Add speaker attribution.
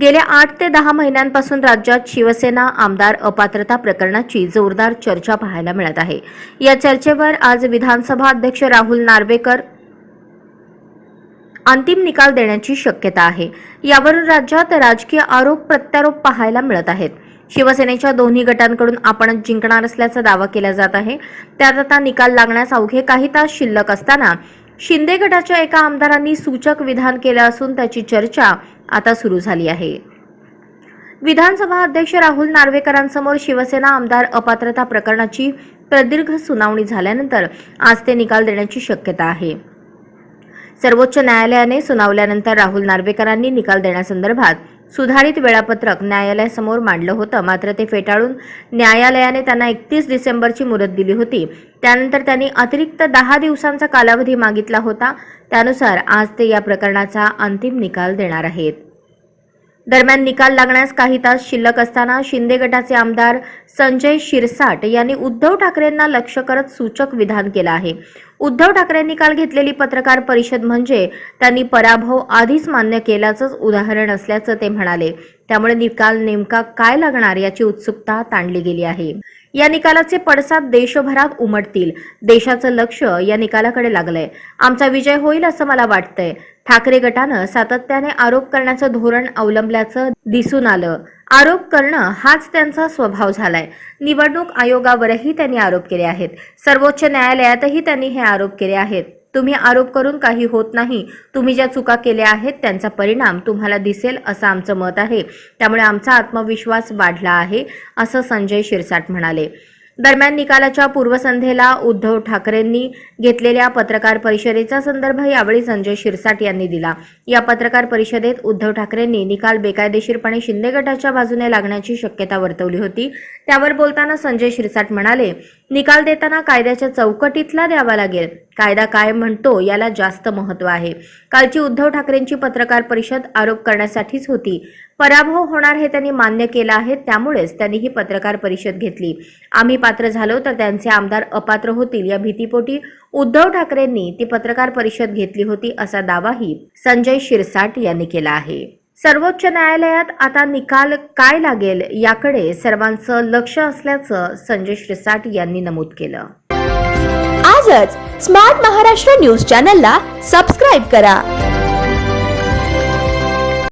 Speaker 1: गेल्या आठ ते दहा महिन्यांपासून राज्यात शिवसेना आमदार अपात्रता प्रकरणाची जोरदार चर्चा पाहायला मिळत आहे. या चर्चेवर आज विधानसभा अध्यक्ष राहुल नार्वेकर अंतिम निकाल देण्याची शक्यता आहे. यावरून राज्यात राजकीय आरोप प्रत्यारोप पाहायला मिळत आहेत. शिवसेनेच्या दोन्ही गटांकडून आपण जिंकणार असल्याचा दावा केला जात आहे. त्यात आता निकाल लागण्यास अवघे काही तास शिल्लक असताना शिंदे गटाच्या एका आमदारांनी सूचक विधान केलं असून त्याची चर्चा आता सुरू झाली आहे. विधानसभा अध्यक्ष राहुल नार्वेकरांसमोर शिवसेना आमदार अपात्रता प्रकरणाची प्रदीर्घ सुनावणी झाल्यानंतर आज ते निकाल देण्याची शक्यता आहे. सर्वोच्च न्यायालयाने सुनावल्यानंतर राहुल नार्वेकरांनी निकाल देण्यासंदर्भात सुधारित वेळापत्रक न्यायालयासमोर मांडलं होतं. मात्र ते फेटाळून न्यायालयाने त्यांना एकतीस डिसेंबरची मुदत दिली होती. त्यानंतर त्यांनी अतिरिक्त दहा दिवसांचा कालावधी मागितला होता. त्यानुसार आज ते या प्रकरणाचा अंतिम निकाल देणार आहेत. दरम्यान निकाल लागण्यास काही तास शिल्लक असताना शिंदे गटाचे आमदार संजय शिरसाट यांनी उद्धव ठाकरेंना लक्ष करत सूचक विधान केलं आहे. उद्धव ठाकरेंनी काल घेतलेली पत्रकार परिषद म्हणजे त्यांनी पराभव आधीच मान्य केल्याचंच उदाहरण असल्याचं ते म्हणाले. त्यामुळे निकाल नेमका काय लागणार याची उत्सुकता ताणली गेली आहे. या निकालाचे पडसाद देशभरात उमटतील. देशाचं लक्ष या निकालाकडे लागलंय. आमचा विजय होईल असं मला वाटतंय. ठाकरे गटानं सातत्याने आरोप करण्याचं धोरण अवलंबल्याचं दिसून आलं. आरोप करणं हाच त्यांचा स्वभाव झालाय. निवडणूक आयोगावरही त्यांनी आरोप केले आहेत. सर्वोच्च न्यायालयातही त्यांनी हे आरोप केले आहेत. तुम्ही आरोप करून काही होत नाही. तुम्ही ज्या चुका केल्या आहेत त्यांचा परिणाम तुम्हाला दिसेल असं आमचं मत आहे. त्यामुळे आमचा आत्मविश्वास वाढला आहे असं संजय शिरसाट म्हणाले. दरम्यान निकालाच्या पूर्वसंध्येला उद्धव ठाकरेंनी घेतलेल्या पत्रकार परिषदेचा संदर्भ यावेळी संजय शिरसाट यांनी दिला. या पत्रकार परिषदेत उद्धव ठाकरेंनी निकाल बेकायदेशीरपणे शिंदे गटाच्या बाजूने लागण्याची शक्यता वर्तवली होती. त्यावर बोलताना संजय शिरसाट म्हणाले निकाल देताना कायद्याच्या चौकटीतला द्यावा लागेल. कायदा काय म्हणतो याला जास्त महत्त्व आहे. कालची उद्धव ठाकरेंची पत्रकार परिषद आरोप करण्यासाठीच होती. पराभव होणार हे त्यांनी मान्य केलं आहे त्यामुळेच त्यांनी ही पत्रकार परिषद घेतली. आम्ही पात्र झालो तर त्यांचे आमदार अपात्र होतील या भीतीपोटी उद्धव ठाकरेंनी ती पत्रकार परिषद घेतली होती असा दावाही संजय शिरसाट यांनी केला आहे. सर्वोच्च न्यायालयात आता निकाल काय लागेल याकडे सर्वांचं लक्ष असल्याचं संजय श्रीसाठ यांनी नमूद केलं.
Speaker 2: आजच स्मार्ट महाराष्ट्र न्यूज चॅनलला सबस्क्राईब करा.